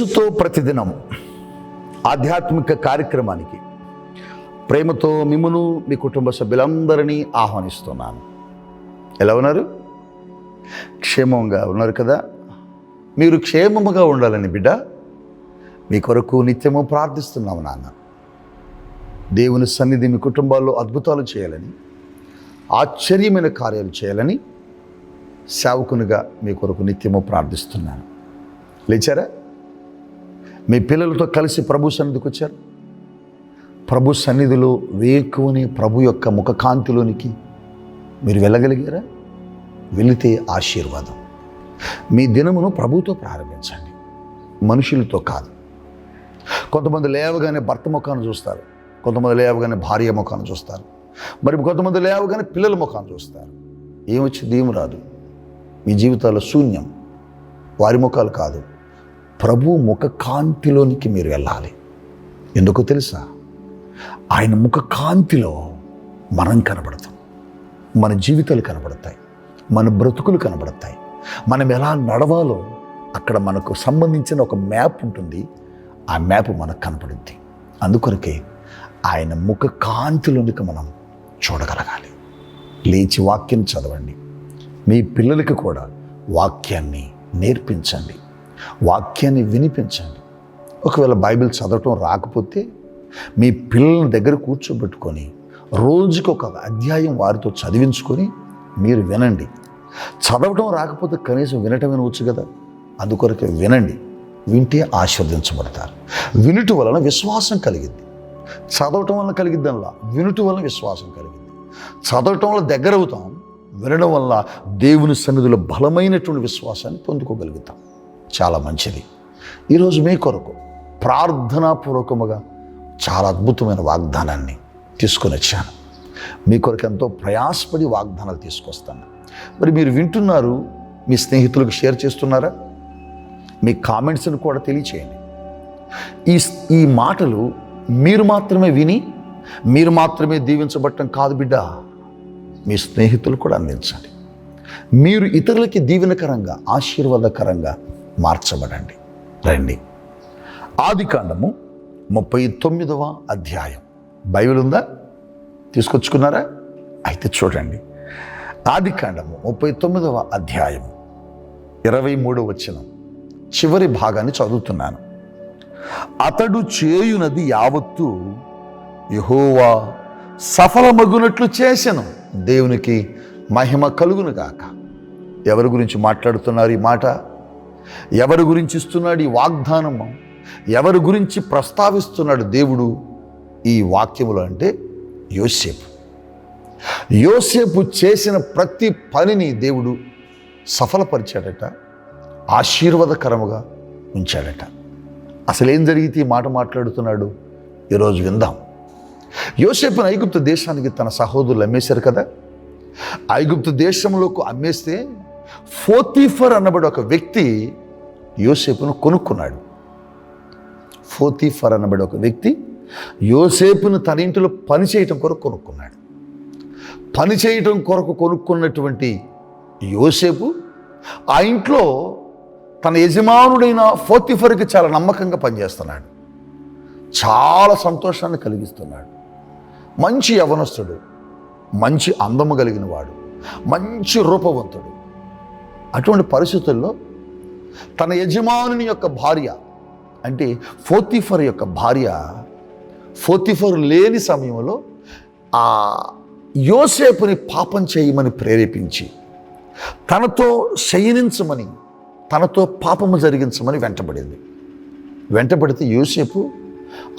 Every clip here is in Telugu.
యేసుతో ప్రతిదినం ఆధ్యాత్మిక కార్యక్రమానికి ప్రేమతో మిమ్మను మీ కుటుంబ సభ్యులందరినీ ఆహ్వానిస్తున్నాను. ఎలా ఉన్నారు? క్షేమంగా ఉన్నారు కదా? మీరు క్షేమముగా ఉండాలని బిడ్డ మీ కొరకు నిత్యము ప్రార్థిస్తున్నాము నాన్న. దేవుని సన్నిధి మీ కుటుంబాల్లో అద్భుతాలు చేయాలని ఆశ్చర్యమైన కార్యాలు చేయాలని సేవకునిగా మీ కొరకు నిత్యము ప్రార్థిస్తున్నాను. లేచారా? మీ పిల్లలతో కలిసి ప్రభు సన్నిధికి వచ్చారు. ప్రభు సన్నిధిలో వేకువని ప్రభు యొక్క ముఖకాంతిలోనికి మీరు వెళ్ళగలిగారా? వెళితే ఆశీర్వాదం. మీ దినమును ప్రభుతో ప్రారంభించండి. మనుషులతో కాదు. కొంతమంది లేవగానే భర్త ముఖాన్ని చూస్తారు. కొంతమంది లేవగానే భార్య ముఖాన్ని చూస్తారు. మరి కొంతమంది లేవగానే పిల్లల ముఖాన్ని చూస్తారు. ఏమొచ్చింది? ఏం రాదు. మీ జీవితాల్లో శూన్యం. వారి ముఖాలు కాదు. ప్రభు ముఖ కాంతిలోనికి మీరు వెళ్ళాలి. ఎందుకో తెలుసా? ఆయన ముఖ కాంతిలో మనం కనబడతాం. మన జీవితాలు కనబడతాయి. మన బ్రతుకులు కనబడతాయి. మనం ఎలా నడవాలో అక్కడ మనకు సంబంధించిన ఒక మ్యాప్ ఉంటుంది. ఆ మ్యాప్ మనకు కనపడుద్ది. అందుకొరకే ఆయన ముఖ కాంతిలోనికి మనం చూడగలగాలి. లేచి వాక్యం చదవండి. మీ పిల్లలకి కూడా వాక్యాన్ని నేర్పించండి. వాక్యాన్ని వినిపించండి. ఒకవేళ బైబిల్ చదవటం రాకపోతే మీ పిల్లల దగ్గర కూర్చోబెట్టుకొని రోజుకి ఒక అధ్యాయం వారితో చదివించుకొని మీరు వినండి. చదవటం రాకపోతే కనీసం వినటం వినవచ్చు కదా? అందుకొరకే వినండి. వింటే ఆశీర్వదించబడతారు. వినుట వలన విశ్వాసం కలిగింది చదవటం వలన కలిగిద్దంలా? వినుట వలన విశ్వాసం కలిగింది చదవటం వల్ల దగ్గర అవుతాం వినడం వల్ల దేవుని సన్నిధిలో బలమైనటువంటి విశ్వాసాన్ని పొందుకోగలుగుతాం. చాలా మంచిది. ఈరోజు మీ కొరకు ప్రార్థనాపూర్వకముగా చాలా అద్భుతమైన వాగ్దానాన్ని తీసుకొని వచ్చాను. మీ కొరకు ఎంతో ప్రయాసపడి వాగ్దానాలు తీసుకొస్తాను. మరి మీరు వింటున్నారు మీ స్నేహితులకు షేర్ చేస్తున్నారా? మీ కామెంట్స్ని కూడా తెలియచేయండి. ఈ ఈ మాటలు మీరు మాత్రమే విని మీరు మాత్రమే దీవించబట్టం కాదు బిడ్డ మీ స్నేహితులు కూడా అందించండి. మీరు ఇతరులకి దీవెనకరంగా ఆశీర్వాదకరంగా మార్చబడండి. రండి. ఆది కాండము ముప్పై తొమ్మిదవ అధ్యాయం. బైబిల్ ఉందా? తీసుకొచ్చుకున్నారా? అయితే చూడండి. ఆది కాండము ముప్పై తొమ్మిదవ అధ్యాయం ఇరవై మూడవ వచ్చిన చివరి భాగాన్ని చదువుతున్నాను. అతడు చేయునది యావత్తు యహోవా సఫలమగునట్లు చేసెను. దేవునికి మహిమ కలుగును గాక. ఎవరి గురించి మాట్లాడుతున్నారు ఈ మాట? ఎవరి గురించి ఇస్తున్నాడు ఈ వాగ్దానము? ఎవరి గురించి ప్రస్తావిస్తున్నాడు దేవుడు? ఈ వాక్యములు అంటే యోసేపు. యోసేపు చేసిన ప్రతి పనిని దేవుడు సఫలపరిచాడట ఆశీర్వాదకరముగా ఉంచాడట. అసలు ఏం జరిగితే ఈ మాట మాట్లాడుతున్నాడు? ఈరోజు విందాం. యోసేపును ఐగుప్తు దేశానికి తన సహోదరులు అమ్మేశారు కదా? ఐగుప్తు దేశంలోకి అమ్మేస్తే ఫోతీఫర్ అన్నబడి ఒక వ్యక్తి యోసేపును కొనుక్కున్నాడు. ఫోతీఫర్ అన్నబడి ఒక వ్యక్తి యోసేపును తన ఇంటిలో పని చేయటం కొరకు కొనుక్కున్నాడు. పని చేయటం కొరకు కొనుక్కున్నటువంటి యోసేపు ఆ ఇంట్లో తన యజమానుడైన ఫోతిఫర్కి చాలా నమ్మకంగా పనిచేస్తున్నాడు. చాలా సంతోషాన్ని కలిగిస్తున్నాడు. మంచి యవనస్తుడు మంచి అందము కలిగిన వాడు మంచి రూపవంతుడు. అటువంటి పరిస్థితుల్లో తన యజమానుని యొక్క భార్య అంటే ఫోతిఫర్ యొక్క భార్య ఫోతిఫర్ లేని సమయంలో ఆ యోసేపుని పాపం చేయమని ప్రేరేపించి తనతో శయనించమని తనతో పాపము జరిగించమని వెంటబడింది. వెంటబడితే యోసేపు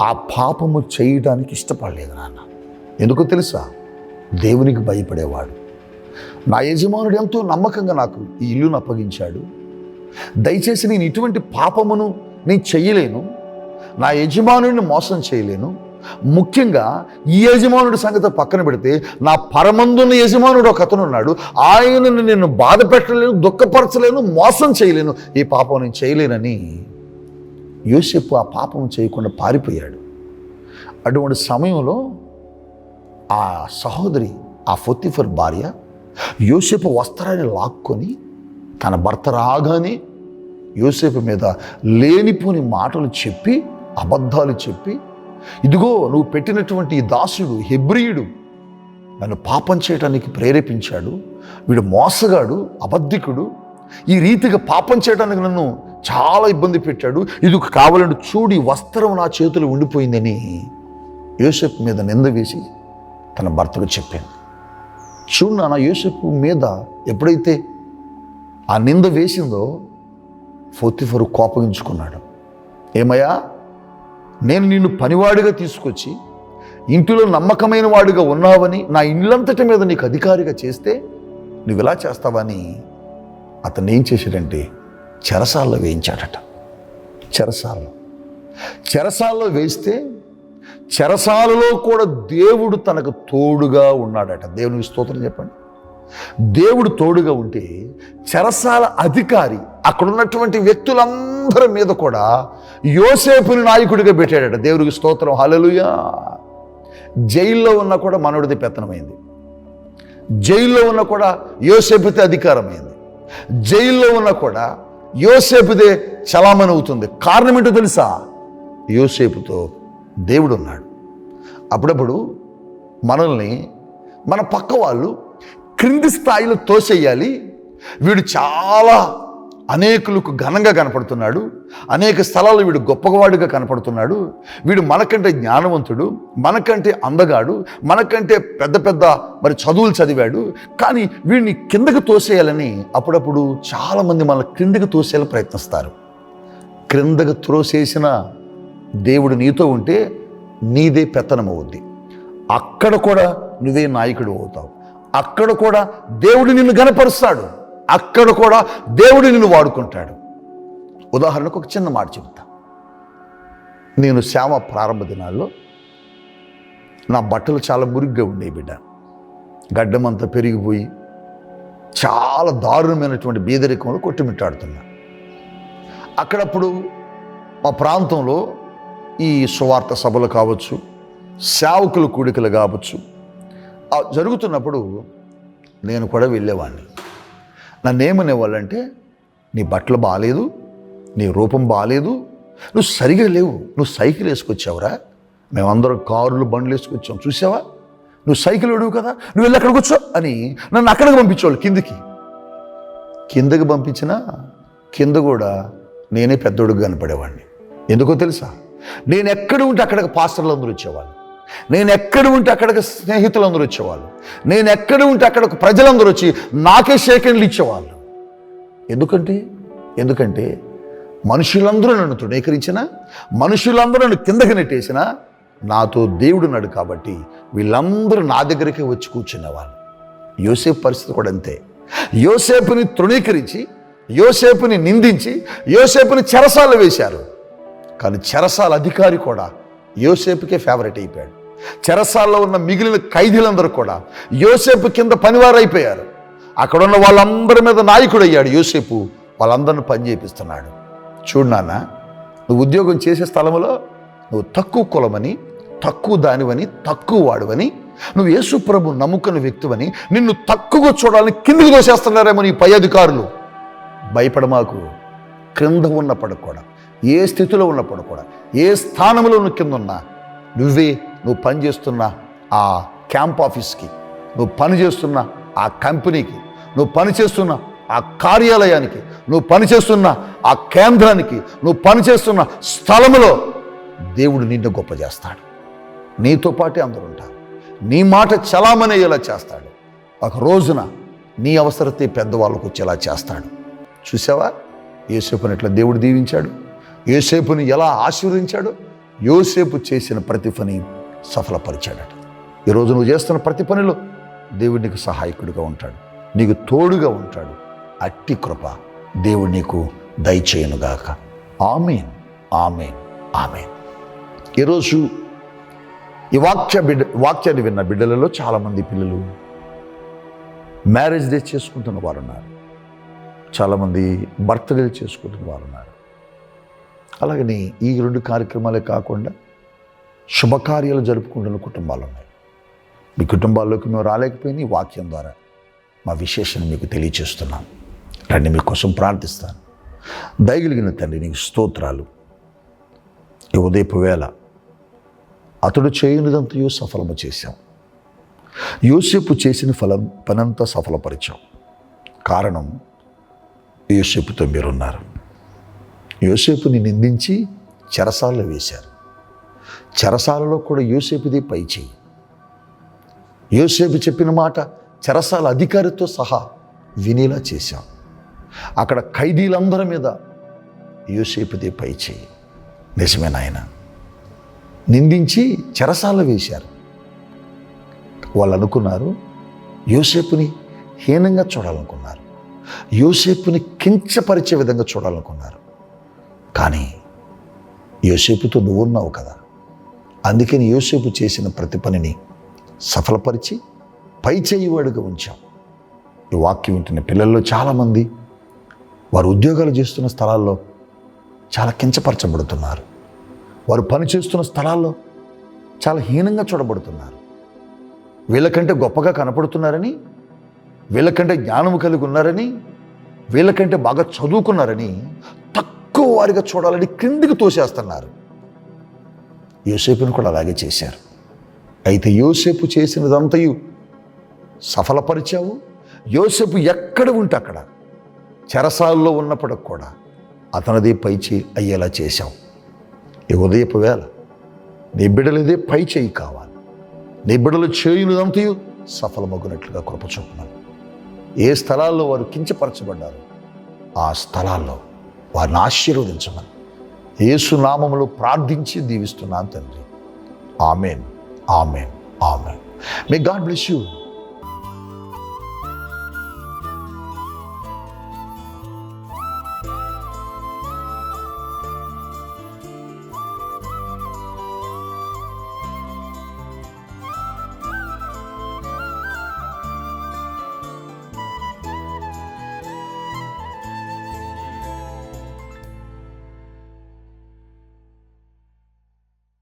ఆ పాపము చేయడానికి ఇష్టపడలేదు నాన్న. ఎందుకో తెలుసా? దేవునికి భయపడేవాడు. నా యజమానుడు ఎంతో నమ్మకంగా నాకు ఈ ఇల్లును అప్పగించాడు. దయచేసి నేను ఇటువంటి పాపమును నేను చెయ్యలేను నా యజమానుడిని మోసం చేయలేను. ముఖ్యంగా ఈ యజమానుడి సంగతి పక్కన పెడితే నా పరమందున్న యజమానుడు ఒక అతను ఉన్నాడు. ఆయనను నేను బాధ పెట్టలేను దుఃఖపరచలేను మోసం చేయలేను. ఈ పాపం నేను చేయలేనని యోసేపు ఆ పాపం చేయకుండా పారిపోయాడు. అటువంటి సమయంలో ఆ సహోదరి ఆ ఫొత్తిఫర్ భార్య యోసేపు వస్త్రాన్ని లాక్కొని తన భర్త రాగానే యోసేపు మీద లేనిపోని మాటలు చెప్పి అబద్ధాలు చెప్పి ఇదిగో నువ్వు పెట్టినటువంటి ఈ దాసుడు హెబ్రియుడు నన్ను పాపం చేయడానికి ప్రేరేపించాడు. వీడు మోసగాడు అబద్ధికుడు. ఈ రీతిగా పాపం చేయడానికి నన్ను చాలా ఇబ్బంది పెట్టాడు. ఇది కావాలంటే చూడి వస్త్రం నా చేతులు ఉండిపోయిందని యోసెఫ్ మీద నింద వేసి తన భర్తకు చెప్పాను. చూడు నాన్న యోసెఫ్ మీద ఎప్పుడైతే ఆ నింద వేసిందో ఫోర్తిఫరు కోపగించుకున్నాడు. ఏమయ్యా? నేను నిన్ను పనివాడిగా తీసుకొచ్చి ఇంటిలో నమ్మకమైన వాడిగా ఉన్నావని నా ఇల్లంతటి మీద నీకు అధికారిగా చేస్తే నువ్వు ఇలా చేస్తావని అతను ఏం చేశాడంటే చెరసాల్లో వేయించాడట. చెరసాల్లో. చెరసాల్లో వేస్తే చెరసాలలో కూడా దేవుడు తనకు తోడుగా ఉన్నాడట. దేవునికి స్తోత్రం చెప్పండి. దేవుడు తోడుగా ఉంటే చెరసాల అధికారి అక్కడ ఉన్నటువంటి వ్యక్తులందరి మీద కూడా యోసేపుని నాయకుడిగా పెట్టాడట. దేవుడికి స్తోత్రం. హలలుయా జైల్లో ఉన్న కూడా మనోడిది పెత్తనమైంది. జైల్లో ఉన్న కూడా యోసేపుతే అధికారమైంది. జైల్లో ఉన్న కూడా యోసేపుదే చలామణి అవుతుంది. కారణం ఏంటో తెలుసా? యోసేపుతో దేవుడు ఉన్నాడు అప్పుడప్పుడు మనల్ని మన పక్క వాళ్ళు క్రింది స్థాయిలో తోసేయాలి. వీడు చాలా అనేకులకు ఘనంగా కనపడుతున్నాడు. అనేక స్థలాలు వీడు గొప్పవాడిగా కనపడుతున్నాడు. వీడు మనకంటే జ్ఞానవంతుడు మనకంటే అందగాడు మనకంటే పెద్ద పెద్ద మరి చదువులు చదివాడు. కానీ వీడిని కిందకు తోసేయాలని అప్పుడప్పుడు చాలామంది మన క్రిందకు తోసేయాలని ప్రయత్నిస్తారు. క్రిందకు త్రోసేసిన దేవుడు నీతో ఉంటే నీదే పెత్తనం అవుద్ది అక్కడ కూడా నువ్వే నాయకుడు అవుతావు. అక్కడ కూడా దేవుడు నిన్ను గనపరుస్తాడు అక్కడ కూడా దేవుడు నిన్ను వాడుకుంటాడు. ఉదాహరణకు ఒక చిన్న మాట చెప్తా. నేను శ్యామ ప్రారంభ దినాల్లో నా బట్టలు చాలా మురిగ్గా ఉండే బిడ్డ. గడ్డమంతా పెరిగిపోయి చాలా దారుణమైనటువంటి బీదరికంలో కొట్టుమిట్టాడుతున్నా. అక్కడప్పుడు మా ప్రాంతంలో ఈ సువార్త సభలు కావచ్చు సేవకుల కూడికలు కావచ్చు. జరుగుతున్నప్పుడు నేను కూడా వెళ్ళేవాడిని నన్ను ఏమనేవాళ్ళంటే నీ బట్టలు బాగాలేదు నీ రూపం బాగాలేదు నువ్వు సరిగా లేవు నువ్వు సైకిల్ వేసుకొచ్చావురా మేమందరం కారులు బండ్లు వేసుకొచ్చాం చూసావా? నువ్వు సైకిల్ అడుగు కదా నువ్వు వెళ్ళి అక్కడికి వచ్చావు అని నన్ను అక్కడికి పంపించేవాళ్ళు కిందికి. కిందకి పంపించినా కింద కూడా నేనే పెద్దోడుగా కనపడేవాడిని ఎందుకో తెలుసా? నేను ఎక్కడ ఉంటే అక్కడికి పాస్టర్లు అందరూ వచ్చేవాళ్ళు. నేను ఎక్కడ ఉంటే అక్కడికి స్నేహితులు అందరూ వచ్చేవాళ్ళు. నేను ఎక్కడ ఉంటే అక్కడికి ప్రజలందరూ వచ్చి నాకే సేకరణలు ఇచ్చేవాళ్ళు. ఎందుకంటే ఎందుకంటే మనుషులందరూ నన్ను తృణీకరించిన మనుషులందరూ నన్ను కిందకి నెట్టేసిన నాతో దేవుడున్నాడు కాబట్టి వీళ్ళందరూ నా దగ్గరికి వచ్చి కూర్చునేవాళ్ళు. యోసేపు పరిస్థితి కూడా అంతే. యోసేపుని తృణీకరించి యోసేపుని నిందించి యోసేపుని చెరసాలు వేశారు. కానీ చెరసాల అధికారి కూడా యోసేపుకే ఫేవరెట్ అయిపోయాడు. చెరసాల్లో ఉన్న మిగిలిన ఖైదీలందరూ కూడా యోసేపు కింద పనివారు అయిపోయారు అక్కడ ఉన్న వాళ్ళందరి మీద నాయకుడు అయ్యాడు యోసేపు. వాళ్ళందరిని పని చేపిస్తున్నాడు. చూడు నాన్న నువ్వు ఉద్యోగం చేసే స్థలంలో నువ్వు తక్కువ కులమని తక్కువ దానివని తక్కువ వాడువని నువ్వు యేసు ప్రభు నమ్ముకున్న వ్యక్తివని నిన్ను తక్కువగా చూడాలని కిందికి దోసేస్తున్నారేమో నీ పై అధికారులు. భయపడమాకు. క్రింద ఉన్నప్పటికి కూడా ఏ స్థితిలో ఉన్నప్పుడు కూడా ఏ స్థానంలో నువ్వు కింద ఉన్నా నువ్వే నువ్వు పనిచేస్తున్న ఆ క్యాంప్ ఆఫీస్కి నువ్వు పనిచేస్తున్న ఆ కంపెనీకి నువ్వు పనిచేస్తున్న ఆ కార్యాలయానికి నువ్వు పనిచేస్తున్న ఆ కేంద్రానికి నువ్వు పనిచేస్తున్న స్థలములో దేవుడు నిన్ను గొప్ప చేస్తాడు. నీతో పాటే అందరూ ఉంటారు. నీ మాట చలామణయ్యేలా చేస్తాడు. ఒక రోజున నీ అవసరతే పెద్దవాళ్ళకు వచ్చేలా చేస్తాడు. చూసావా? యోసేపుని ఇట్లా దేవుడు దీవించాడు. యోసేపుని ఎలా ఆశీర్వించాడో యోసేపు చేసిన ప్రతి పని సఫలపరిచాడట. ఈరోజు నువ్వు చేస్తున్న ప్రతి పనిలో దేవుడు నీకు సహాయకుడిగా ఉంటాడు. నీకు తోడుగా ఉంటాడు. అట్టి కృప దేవుడు నీకు దయచేయనుగాక ఆమెన్ ఆమెన్ ఆమెన్. ఈరోజు ఈ వాక్య బిడ్డ వాక్యాన్ని విన్న బిడ్డలలో చాలామంది పిల్లలు మ్యారేజ్ డే చేసుకుంటున్న వారు ఉన్నారు చాలామంది బర్త్డే చేసుకుంటున్న వారు ఉన్నారు అలాగని ఈ రెండు కార్యక్రమాలే కాకుండా శుభకార్యాలు జరుపుకుంటున్న కుటుంబాలు ఉన్నాయి. మీ కుటుంబాల్లోకి మేము రాలేకపోయిన ఈ వాక్యం ద్వారా మా విశేషం మీకు తెలియచేస్తున్నాం. రండి మీకోసం ప్రార్థిస్తాను. దయగలిగిన తండ్రి నీకు స్తోత్రాలు. ఈ ఉదయపు వేళ అతడు చేయనిదంతయో సఫలము చేశాం. యోసేపు చేసిన ఫలం పనంతా సఫలపరిచాం. కారణం యోసేపుతో మీరున్నారు. యోసేపుని నిందించి చెరసాలలో వేశారు. చెరసాలలో కూడా యోసేపుదే పై చేయి. యోసేపు చెప్పిన మాట చెరసాల అధికారితో సహా వినేలా చేశాం. అక్కడ ఖైదీలందరి మీద యోసేపుదే పై చేయి. నిజమే నాయన. నిందించి చెరసాల వేశారు. వాళ్ళు అనుకున్నారు యోసేపుని హీనంగా చూడాలనుకున్నారు. యోసేపుని కించపరిచే విధంగా చూడాలనుకున్నారు. కానీ యోసేపుతో నువ్వు ఉన్నావు కదా. అందుకని యోసేపు చేసిన ప్రతి పనిని సఫలపరిచి పై చేయివాడుగా ఉంచాం ఈ వాక్యం వింటున్న పిల్లల్లో చాలామంది వారు ఉద్యోగాలు చేస్తున్న స్థలాల్లో చాలా కించపరచబడుతున్నారు. వారు పని చేస్తున్న స్థలాల్లో చాలా హీనంగా చూడబడుతున్నారు. వీళ్ళకంటే గొప్పగా కనపడుతున్నారని వీళ్ళకంటే జ్ఞానము కలిగి ఉన్నారని వీళ్ళకంటే బాగా చదువుకున్నారని తక్కువ వారిగా చూడాలని క్రిందికి తోసేస్తున్నారు. యోసేపును కూడా అలాగే చేశారు. అయితే యోసేపు చేసినదంతయు సఫలపరిచావు? యోసేపు ఎక్కడ ఉంటే అక్కడ? చెరసాల్లో ఉన్నప్పటికి కూడా అతనిదే పై చేయి అయ్యేలా చేశావు. ఈ ఉదయపు వేళ నీ బిడ్డలదే పై చేయి కావాలి. నీ బిడ్డలు చేయునిదంతయు సఫలమగునట్లుగా కృప చూపున్నాను ఏ స్థలాల్లో వారు కించపరచబడ్డారు ఆ స్థలాల్లో వారిని ఆశీర్వదించమని. యేసు నామములో ప్రార్థించి దీవిస్తున్నాను తండ్రి. Amen. Amen. Amen. May God bless you